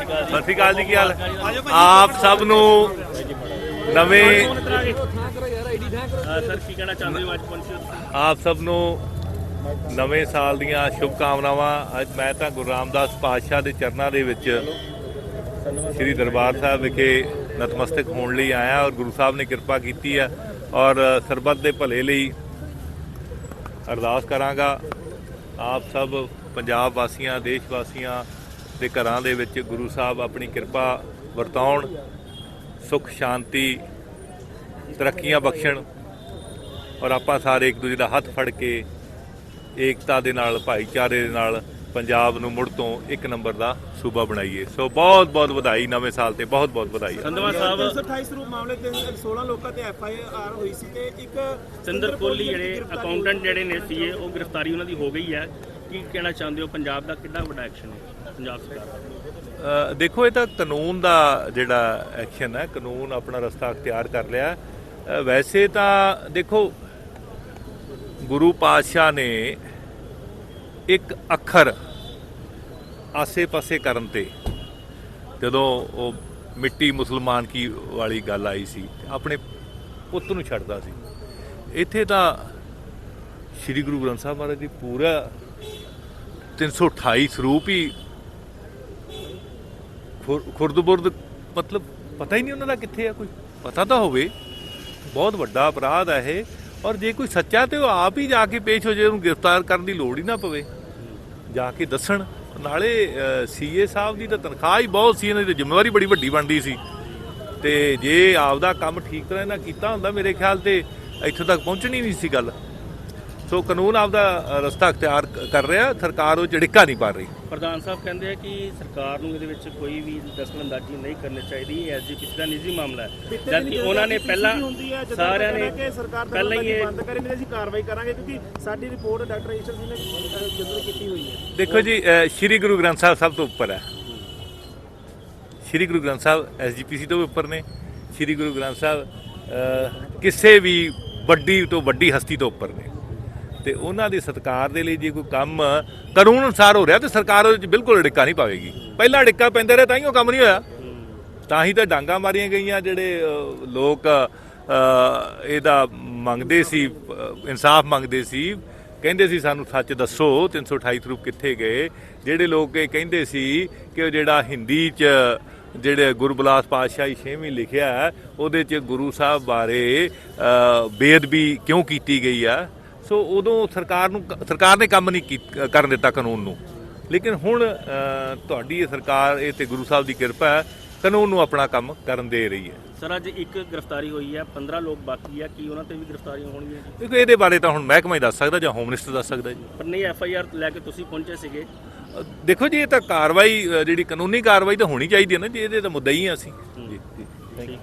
ਸਤਿ ਸ਼੍ਰੀ ਅਕਾਲ ਜੀ, ਕੀ ਹਾਲ? ਆਪ ਸਭ ਨੂੰ ਨਵੇਂ ਸਰ ਕੀ ਕਹਿਣਾ ਚਾਹੁੰਦੇ ਹੋ ਅੱਜ ਪਹੁੰਚੇ ਆਪ ਸਭ ਨੂੰ ਨਵੇਂ ਸਾਲ ਦੀਆਂ ਸ਼ੁਭ ਕਾਮਨਾਵਾਂ ਅੱਜ ਮੈਂ ਤਾਂ ਗੁਰੂ ਰਾਮਦਾਸ ਪਾਤਸ਼ਾਹ ਦੇ ਚਰਨਾਂ ਦੇ ਵਿੱਚ ਸ੍ਰੀ ਦਰਬਾਰ ਸਾਹਿਬ ਵਿਖੇ ਨਤਮਸਤਕ ਹੋਣ ਲਈ ਆਇਆ ਔਰ ਗੁਰੂ ਸਾਹਿਬ ਨੇ ਕਿਰਪਾ ਕੀਤੀ ਹੈ ਔਰ ਸਰਬੱਤ ਦੇ ਭਲੇ ਲਈ ਅਰਦਾਸ ਕਰਾਂਗਾ। ਆਪ ਸਭ ਪੰਜਾਬ ਵਾਸੀਆਂ ਦੇਸ਼ ਵਾਸੀਆਂ ਦੇ ਘਰਾਂ ਦੇ ਵਿੱਚ ਗੁਰੂ ਸਾਹਿਬ ਆਪਣੀ ਕਿਰਪਾ ਵਰਤਾਉਣ ਸੁਖ ਸ਼ਾਂਤੀ ਤਰੱਕੀਆਂ ਬਖਸ਼ਣ ਔਰ ਆਪਾਂ ਸਾਰੇ ਇੱਕ ਦੂਜੇ ਦਾ ਹੱਥ ਫੜ ਕੇ ਏਕਤਾ ਦੇ ਨਾਲ ਭਾਈਚਾਰੇ ਦੇ ਨਾਲ ਪੰਜਾਬ ਨੂੰ ਮੁੜ ਤੋਂ ਇੱਕ ਨੰਬਰ ਦਾ ਸੂਬਾ ਬਣਾਈਏ। ਸੋ ਬਹੁਤ ਬਹੁਤ ਵਧਾਈ ਨਵੇਂ ਸਾਲ ਤੇ ਬਹੁਤ ਬਹੁਤ ਵਧਾਈ। ਸੰਧਵਾ ਸਾਹਿਬ। 328 ਸਰੂਪ ਮਾਮਲੇ ਤੇ 16 ਲੋਕਾਂ ਤੇ ਐਫ ਆਈ ਆਰ ਹੋਈ ਸੀ ਤੇ ਇੱਕ ਸਿੰਦਰ ਕੋਹਲੀ ਜਿਹੜੇ ਅਕਾਊਂਟੈਂਟ ਜਿਹੜੇ ਨੇ ਸੀਏ ਉਹ ਗ੍ਰਿਫਤਾਰੀ ਉਹਨਾਂ ਦੀ ਹੋ ਗਈ ਹੈ। ਕੀ ਕਹਿਣਾ ਚਾਹੁੰਦੇ ਹੋ? ਪੰਜਾਬ ਦਾ ਕਿੰਨਾ ਵੱਡਾ ਐਕਸ਼ਨ ਹੈ? ਪੰਜਾਬ ਸਰਕਾਰ ਦੇਖੋ, ਇਹ ਤਾਂ ਕਾਨੂੰਨ ਦਾ ਜਿਹੜਾ ਐਕਸ਼ਨ ਹੈ, ਕਾਨੂੰਨ ਆਪਣਾ ਰਸਤਾ ਅਖਤਿਆਰ ਕਰ ਲਿਆ। ਵੈਸੇ ਤਾਂ ਦੇਖੋ, ਗੁਰੂ ਪਾਤਸ਼ਾਹ ਨੇ ਇੱਕ ਅੱਖਰ ਆਸੇ-ਪਾਸੇ ਕਰਨ ਤੇ ਜਦੋਂ ਉਹ ਮਿੱਟੀ ਮੁਸਲਮਾਨ ਕੀ ਵਾਲੀ ਗੱਲ ਆਈ ਸੀ, ਆਪਣੇ ਪੁੱਤ ਨੂੰ ਛੱਡਦਾ ਸੀ। ਇੱਥੇ ਤਾਂ ਸ੍ਰੀ ਗੁਰੂ ਗ੍ਰੰਥ ਸਾਹਿਬ ਮਹਾਰਾਜ ਦੀ ਪੂਰਾ 328 ਸਰੂਪ ਹੀ ਖੁਰ- ਖੁਰਦ-ਬੁਰਦ, ਮਤਲਬ ਪਤਾ ਹੀ ਨਹੀਂ ਉਹਨਾਂ ਦਾ ਕਿੱਥੇ ਆ ਕੋਈ। ਪਤਾ ਤਾਂ ਹੋਵੇ। ਬਹੁਤ ਵੱਡਾ ਅਪਰਾਧ ਹੈ ਇਹ। ਔਰ ਜੇ ਕੋਈ ਸੱਚਾ ਤੇ ਉਹ ਆਪ ਹੀ ਜਾ ਕੇ ਪੇਸ਼ ਹੋ ਜਾਏ ਉਹਨੂੰ ਗ੍ਰਿਫਤਾਰ ਕਰਨ ਦੀ ਲੋੜ ਹੀ ਨਾ ਪਵੇ। ਜਾ ਕੇ ਦੱਸਣ। ਨਾਲੇ ਸੀਏ ਸਾਹਿਬ ਦੀ ਤਾਂ ਤਨਖਾਹ ਹੀ ਬਹੁਤ ਸੀ, ਇਹਨਾਂ ਦੀ ਜ਼ਿੰਮੇਵਾਰੀ ਬੜੀ ਵੱਡੀ ਬਣਦੀ ਸੀ। ਤੇ ਜੇ ਆਪਦਾ ਕੰਮ ਠੀਕ ਤਰ੍ਹਾਂ ਇਹਨਾਂ ਕੀਤਾ ਹੁੰਦਾ ਮੇਰੇ ਖਿਆਲ ਤੇ ਇੱਥੋਂ ਤੱਕ ਪਹੁੰਚਣੀ ਨਹੀਂ ਸੀ ਗੱਲ। ਸੋ ਕਾਨੂੰਨ ਆਪਦਾ ਰਸਤਾ ਅਖਤਿਆਰ ਕਰ ਰਿਹਾ ਸਰਕਾਰ ਉਹ ਝੜਿੱਕਾ ਨਹੀਂ ਪਾ ਰਹੀ। ਪ੍ਰਧਾਨ ਸਾਹਿਬ ਕਹਿੰਦੇ ਆ ਕਿ ਸਰਕਾਰ ਨੂੰ ਇਹਦੇ ਵਿੱਚ ਕੋਈ ਵੀ ਦਖਲਅੰਦਾਜ਼ੀ ਨਹੀਂ ਕਰਨੀ ਚਾਹੀਦੀ ਇਹ ਐਸਜੀਪੀਸੀ ਦਾ ਨਿੱਜੀ ਮਾਮਲਾ ਹੈ। ਜਦਕਿ ਉਹਨਾਂ ਨੇ ਪਹਿਲਾਂ ਸਾਰਿਆਂ ਨੇ ਸਰਕਾਰ ਦਾ ਪਹਿਲਾਂ ਹੀ ਇਹ ਬੰਦ ਕਰੇ ਨਹੀਂ ਅਸੀਂ ਕਾਰਵਾਈ ਕਰਾਂਗੇ ਕਿਉਂਕਿ ਸਾਡੀ ਰਿਪੋਰਟ ਡਾਕਟਰ ਈਸ਼ਰ ਸਿੰਘ ਨੇ ਜਦੋਂ ਕੀਤੀ ਹੋਈ ਹੈ। ਦੇਖੋ ਜੀ ਸ਼੍ਰੀ ਗੁਰੂ ਗ੍ਰੰਥ ਸਾਹਿਬ ਸਭ ਤੋਂ ਉੱਪਰ ਹੈ। ਸ਼੍ਰੀ ਗੁਰੂ ਗ੍ਰੰਥ ਸਾਹਿਬ ਐਸਜੀਪੀਸੀ ਤੋਂ ਵੀ ਉੱਪਰ ਨੇ। ਸ਼੍ਰੀ ਗੁਰੂ ਗ੍ਰੰਥ ਸਾਹਿਬ ਕਿਸੇ ਵੀ ਵੱਡੀ ਤੋਂ ਵੱਡੀ ਹਸਤੀ ਤੋਂ ਉੱਪਰ ਨੇ। ਤੇ ਉਹਨਾਂ ਦੇ ਸਤਕਾਰ ਦੇ ਲਈ ਜੇ ਕੋਈ ਕੰਮ ਕਾਨੂੰਨ ਅਨੁਸਾਰ ਹੋ ਰਿਹਾ ਤੇ ਸਰਕਾਰ ਉਹਦੇ ਵਿੱਚ ਬਿਲਕੁਲ ਡਿੱਕਾ ਨਹੀਂ ਪਾਵੇਗੀ। ਪਹਿਲਾਂ ਡਿੱਕਾ ਪੈਂਦਾ ਰਿਹਾ ਤਾਂ ਹੀ ਉਹ ਕੰਮ ਨਹੀਂ ਹੋਇਆ। ਤਾਂ ਹੀ ਤਾਂ ਡਾਂਗਾ ਮਾਰੀਆਂ ਗਈਆਂ ਜਿਹੜੇ ਲੋਕ ਇਹਦਾ ਮੰਗਦੇ ਸੀ ਇਨਸਾਫ ਮੰਗਦੇ ਸੀ। ਕਹਿੰਦੇ ਸੀ ਸਾਨੂੰ ਸੱਚ ਦੱਸੋ 328 ਸਰੂਪ ਕਿੱਥੇ ਗਏ? ਜਿਹੜੇ ਲੋਕ ਇਹ ਕਹਿੰਦੇ ਸੀ ਕਿ ਉਹ ਜਿਹੜਾ ਹਿੰਦੀ 'ਚ ਜਿਹੜੇ ਗੁਰਬਲਾਸ ਪਾਤਸ਼ਾਹੀ ਛੇਵੀਂ ਲਿਖਿਆ ਉਹਦੇ 'ਚ ਗੁਰੂ ਸਾਹਿਬ ਬਾਰੇ ਬੇਅਦਬੀ ਕਿਉਂ ਕੀਤੀ ਗਈ ਆ ਸੋ ਉਦੋਂ ਸਰਕਾਰ ਨੂੰ ਸਰਕਾਰ ਨੇ ਕੰਮ ਨਹੀਂ ਕਰਨ ਦਿੱਤਾ ਕਾਨੂੰਨ ਨੂੰ। ਲੇਕਿਨ ਹੁਣ ਤੁਹਾਡੀ ਇਹ ਸਰਕਾਰ ਇਹ ਤੇ ਗੁਰੂ ਸਾਹਿਬ ਦੀ ਕਿਰਪਾ ਹੈ ਕਾਨੂੰਨ ਨੂੰ ਆਪਣਾ ਕੰਮ ਕਰਨ ਦੇ ਰਹੀ ਹੈ। ਸਰ ਅੱਜ ਇੱਕ ਗ੍ਰਿਫਤਾਰੀ ਹੋਈ ਹੈ 15 ਲੋਕ ਬਾਕੀ ਹੈ ਕੀ ਉਹਨਾਂ ਤੇ ਵੀ ਗ੍ਰਿਫਤਾਰੀਆਂ ਹੋਣਗੀਆਂ ਜੀ? ਦੇਖੋ ਇਹਦੇ ਬਾਰੇ ਤਾਂ ਹੁਣ ਮਹਿਕਮਾ ਹੀ ਦੱਸ ਸਕਦਾ ਜਾਂ ਹੋਮ ਮਿਨਿਸਟਰ ਦੱਸ ਸਕਦਾ ਜੀ। ਪਰ ਨਹੀਂ ਐਫ ਆਈ ਆਰ ਲੈ ਕੇ ਤੁਸੀਂ ਪਹੁੰਚੇ ਸੀਗੇ। ਦੇਖੋ ਜੀ ਇਹ ਤਾਂ ਕਾਰਵਾਈ ਜਿਹੜੀ ਕਾਨੂੰਨੀ ਕਾਰਵਾਈ ਤਾਂ ਹੋਣੀ ਚਾਹੀਦੀ ਹੈ ਨਾ ਜੀ ਇਹਦੇ ਤਾਂ ਮੁੱਦਾ ਹੀ ਹਾਂ ਅਸੀਂ। ਜੀ ਜੀ।